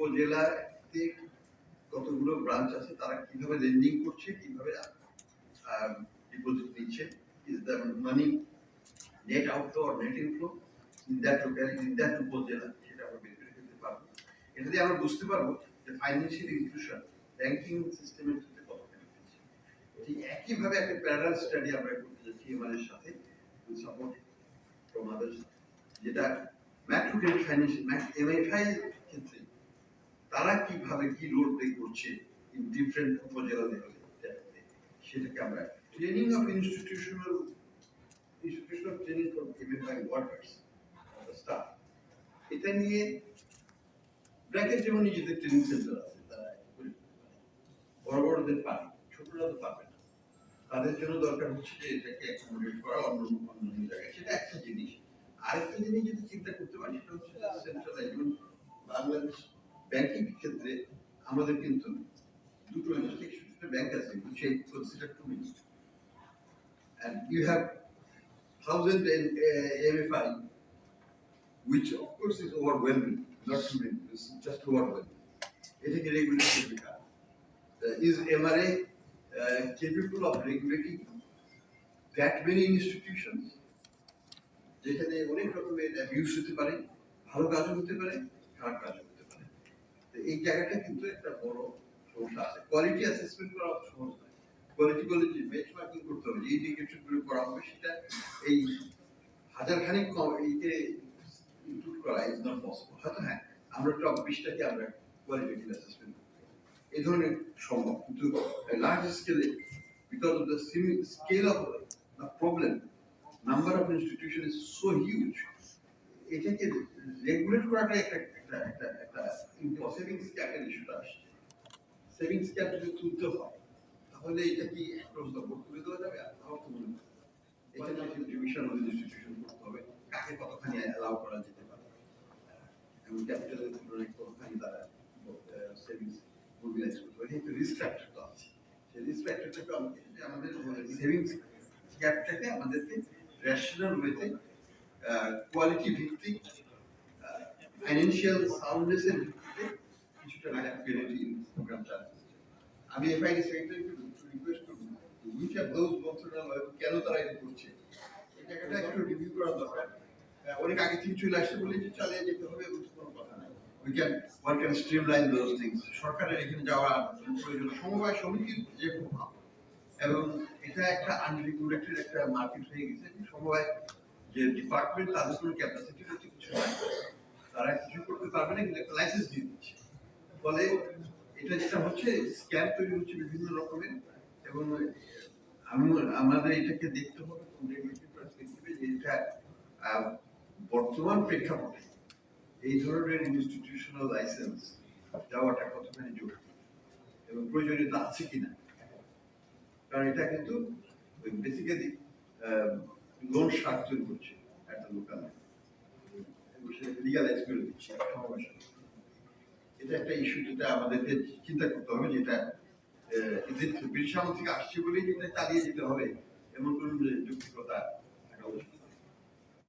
উপজেলাতে কতগুলো ব্রাঞ্চ আছে, তারা কীভাবে লেন্ডিং করছে, কীভাবে ডিপোজিট নিচ্ছে is the money net outflow net inflow in that in that উপজেলা, সেটা আমরা বের করে পারব এটা দিয়ে আমরা বুঝতে পারব যে ফাইন্যান্সিয়াল ইনস্টিটিউশন ব্যাংকিং সিস্টেমের কতখানি ফিটছে। ঠিক একইভাবে একটা প্যারালাল স্টাডি আমরা করতে যাচ্ছি এমআর সাথে সাপোর্ট ফ্রম আদার্স যেটা ম্যাক্রো ক্রেডিট ফাইন্যান্সিয়াল এমএফআই ক্ষেত্রে তারা কীভাবে কি রোল প্লে করছে ইন ডিফারেন্ট উপজেলা লেভেলে সেটাকে আমরা training of institutional institutional training for MFI workers staff এটা নিয়ে ব্র্যাকের যেমন নিজেদের ট্রেনিং সেন্টার আছে, তারা। বড় বড়দের পারে, ছোটরা তো পারবে না। তাদের জন্য দরকার হচ্ছে যে এটাকে অ্যাকোমোডেট করা, অন্য অন্য জায়গায়। সেটা একটা জিনিস। আরেকটা জিনিস যদি চিন্তা করতে পারি, সেটা হচ্ছে সেন্ট্রালাইজেশন বাংলাদেশ ব্যাংকিং ক্ষেত্রে আমাদের কিন্তু দুটো ইনস্টিটিউশন ব্যাংক আছে I consider to be and you have thousand and uh, MFI which of course is overwhelming not to be it's just overwhelming এটাকে রেগুলেট করবে কারা uh, MRA uh, capable of regulating that many institutions যেখানে অনেক রকমের abuse হতে পারে ভালো কাজও হতে পারে খারাপ কাজও এই জায়গাটা কিন্তু একটা বড় সমস্যা আছে। কোয়ালিটি অ্যাসেসমেন্ট করা সহজ নয় কোয়ালিটি কোয়ালিটি বেঞ্চমার্কিং করতে হবে। যে ইন্ডিকেশনগুলো করা হবে, সেটা এই হাজার খানিক কম এইকে ইনক্লুড করা ইজ নট পসিবল হয়তো হ্যাঁ আমরা টপ বিশটাকে আমরা কোয়ালিটেটিভ অ্যাসেসমেন্ট এই ধরনের সম্ভব। কিন্তু লার্জ স্কেলে because of the scale of the problem number of institution is so huge এটাকে রেগুলেট করাটা একটা একটা একটা একটা সেভিংস ক্যাপের ইস্যুটা আসছে। সেভিংস ক্যাপ যদি তুলতে হয়, তাহলে এটা কি অ্যাক্রস দ্য বোর্ড তুলে দেওয়া যাবে? আর আমার তো মনে হয় না। এটা যদি ডিভিশন অফ ইনস্টিটিউশন করতে হবে। কাকে কতখানি অ্যালাউ করা যেতে পারে? এবং ক্যাপিটালের তুলনায় কতখানি তারা সেভিংস মোবিলাইজ করতে পারে? কিন্তু রিস্ক ফ্যাক্টর তো আছে। সেই রিস্ক ফ্যাক্টরটাকে আমাদের সেভিংস ক্যাপটাকে আমাদেরকে রেশনাল ওয়েতে কোয়ালিটি ভিত্তিক ফাইন্যান্সিয়াল সাউন্ডনেসের ভিত্তিতে কিছুটা ক্রেডিট প্রোগ্রাম চালাতে চাই। আমি এফআইডি সেক্রেটারিকে রিকোয়েস্ট করব উইচ আর দোজ মন্ত্রণালয় কেন তারা এটা করছে? এই একটু রিভিউ করা দরকার। অনেক আগে থেকে চলে আসছে বলে যে চালিয়ে যেতে হবে কোনো কথা নাই। We can one can streamline those things সরকারের এখানে যাওয়া প্রয়োজন। সমবায় সমিতির যে প্রভাব, এবং এটা একটা আনরেগুলেটেড একটা মার্কেট হয়ে গেছে। সমবায় যে ডিপার্টমেন্ট তাদের কোনো ক্যাপাসিটি হচ্ছে কিছু নাই, তারা কিছু করতে পারবে না, কিন্তু লাইসেন্স দিয়ে দিচ্ছে। ফলে এটা যেটা হচ্ছে স্ক্যাম তৈরি হচ্ছে বিভিন্ন রকমের, এবং আমি আমাদের এটাকে দেখতে হবে এ যে এটা বর্তমান প্রেক্ষাপটে এই ধরনের ইনস্টিটিউশনাল লাইসেন্স দেওয়াটা কতখানি জরুরি এবং প্রয়োজনীয়তা আছে কিনা? কারণ এটা কিন্তু বেসিক্যালি লোন শার্ট করছে একটা দোকানে। লিগালাইজ করে দিচ্ছে এটা একটা ইস্যু যেটা আমাদেরকে চিন্তা করতে হবে, যেটা বিশাল থেকে আসছে বলেই যেটা চালিয়ে যেতে হবে, এমন কোন যৌক্তিকতা থাকা উচিত।